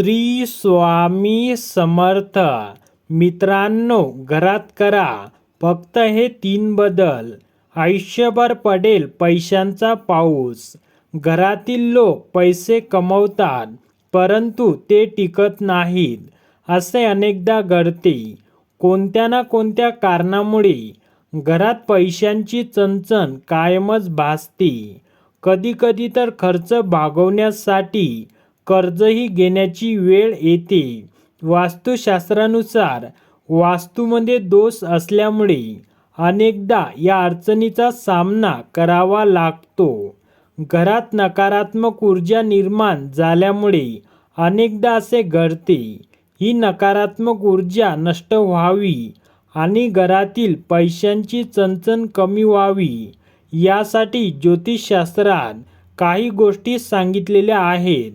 श्री स्वामी समर्थ. मित्रांनो घरात करा. फक्त हे तीन बदल. आयुष्यभर पडेल पैशांचा पाऊस. घरातील लोक पैसे कमवतात परंतु ते टिकत नाहीत असे अनेकदा घडते. कोणत्या ना कोणत्या कारणामुळे घरात पैशांची चणचण कायमच भासते. कधीकधी तर खर्च भागवण्यासाठी कर्जही घेण्याची वेळ येते. वास्तुशास्त्रानुसार वास्तूमध्ये दोष असल्यामुळे अनेकदा या अडचणीचा सामना करावा लागतो. घरात नकारात्मक ऊर्जा निर्माण झाल्यामुळे अनेकदा असे घडते. ही नकारात्मक ऊर्जा नष्ट व्हावी आणि घरातील पैशांची चणचण कमी व्हावी यासाठी ज्योतिषशास्त्रात काही गोष्टी सांगितलेल्या आहेत.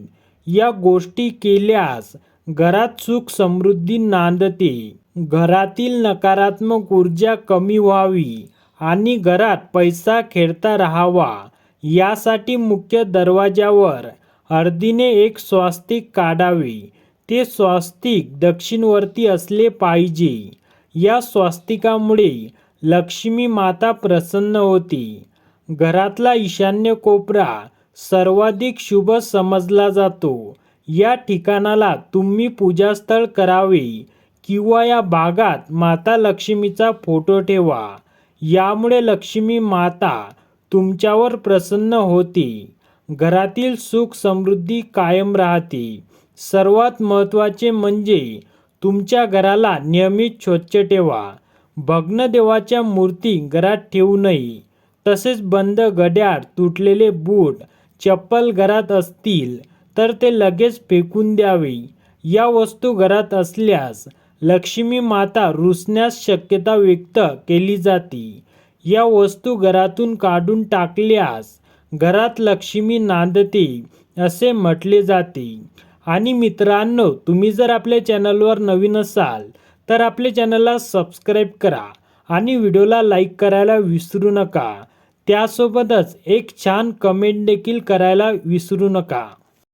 या गोष्टी केल्यास घरात सुख समृद्धी नांदते. घरातील नकारात्मक ऊर्जा कमी व्हावी आणि घरात पैसा खेळता राहावा यासाठी मुख्य दरवाजावर अर्धीने एक स्वास्तिक काढावे. ते स्वास्तिक दक्षिणवर्ती असले पाहिजे. या स्वास्तिकामुळे लक्ष्मी माता प्रसन्न होते. घरातला ईशान्य कोपरा सर्वाधिक शुभ समजला जातो. या ठिकाणाला तुम्ही पूजास्थळ करावे किंवा या भागात माता लक्ष्मीचा फोटो ठेवा. यामुळे लक्ष्मी माता तुमच्यावर प्रसन्न होते. घरातील सुख समृद्धी कायम राहते. सर्वात महत्त्वाचे म्हणजे तुमच्या घराला नियमित स्वच्छ ठेवा. भग्न देवाच्या मूर्ती घरात ठेवू नये. तसेच बंद गड्याळ तुटलेले बूट चप्पल घरात असतील तर ते लगेच फेकून द्यावे. या वस्तू घरात असल्यास लक्ष्मी माता रुसण्यास शक्यता व्यक्त केली जाते. या वस्तू घरातून काढून टाकल्यास घरात लक्ष्मी नांदते असे म्हटले जाते. आणि मित्रांनो तुम्ही जर आपल्या चॅनलवर नवीन असाल तर आपल्या चॅनलला सबस्क्राईब करा आणि व्हिडिओला लाईक करायला विसरू नका. त्यासोबतच एक छान कमेंट देखील करायला विसरू नका.